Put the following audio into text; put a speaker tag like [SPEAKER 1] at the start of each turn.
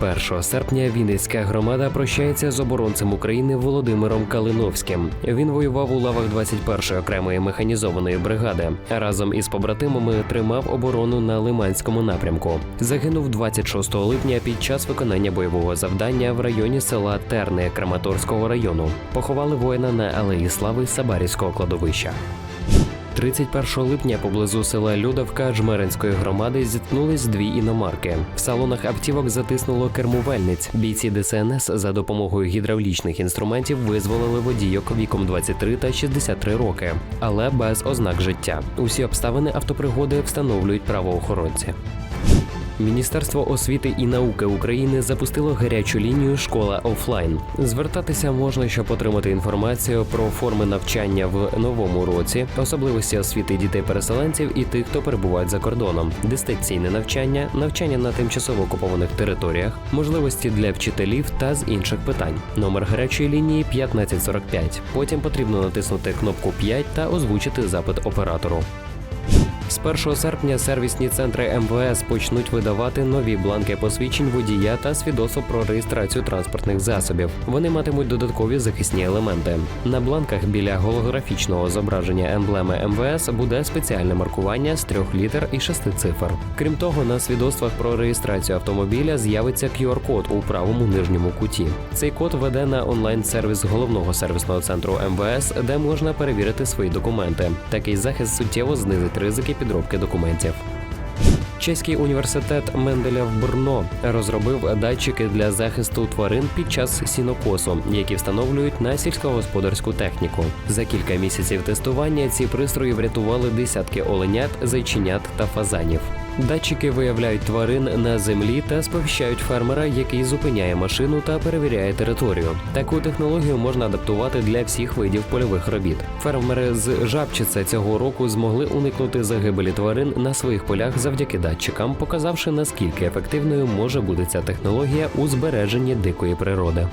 [SPEAKER 1] 1 серпня Вінницька громада прощається з оборонцем України Володимиром Калиновським. Він воював у лавах 21-ї окремої механізованої бригади. Разом із побратимами тримав оборону на Лиманському напрямку. Загинув 26 липня під час виконання бойового завдання в районі села Терни Краматорського району. Поховали воїна на алеї слави Сабарівського кладовища. 31 липня поблизу села Людовка Жмеринської громади зіткнулись дві іномарки. В салонах автівок затиснуло кермувальниць. Бійці ДСНС за допомогою гідравлічних інструментів визволили водійок віком 23 та 63 роки, але без ознак життя. Усі обставини автопригоди встановлюють правоохоронці. Міністерство освіти і науки України запустило гарячу лінію Школа офлайн. Звертатися можна, щоб отримати інформацію про форми навчання в новому році, особливості освіти дітей-переселенців і тих, хто перебувають за кордоном, дистанційне навчання, навчання на тимчасово окупованих територіях, можливості для вчителів та з інших питань. Номер гарячої лінії 1545. Потім потрібно натиснути кнопку 5 та озвучити запит оператору. З 1 серпня сервісні центри МВС почнуть видавати нові бланки посвідчень водія та свідоцтво про реєстрацію транспортних засобів. Вони матимуть додаткові захисні елементи. На бланках біля голографічного зображення емблеми МВС буде спеціальне маркування з трьох літер і шести цифр. Крім того, на свідоцтвах про реєстрацію автомобіля з'явиться QR-код у правому нижньому куті. Цей код веде на онлайн-сервіс головного сервісного центру МВС, де можна перевірити свої документи. Такий захист суттєво знизить ризики підробки документів. Чеський університет Менделя в Брно розробив датчики для захисту тварин під час сінокосу, які встановлюють на сільськогосподарську техніку. За кілька місяців тестування ці пристрої врятували десятки оленят, зайченят та фазанів. Датчики виявляють тварин на землі та сповіщають фермера, який зупиняє машину та перевіряє територію. Таку технологію можна адаптувати для всіх видів польових робіт. Фермери з Жабчице цього року змогли уникнути загибелі тварин на своїх полях завдяки датчикам, показавши наскільки ефективною може бути ця технологія у збереженні дикої природи.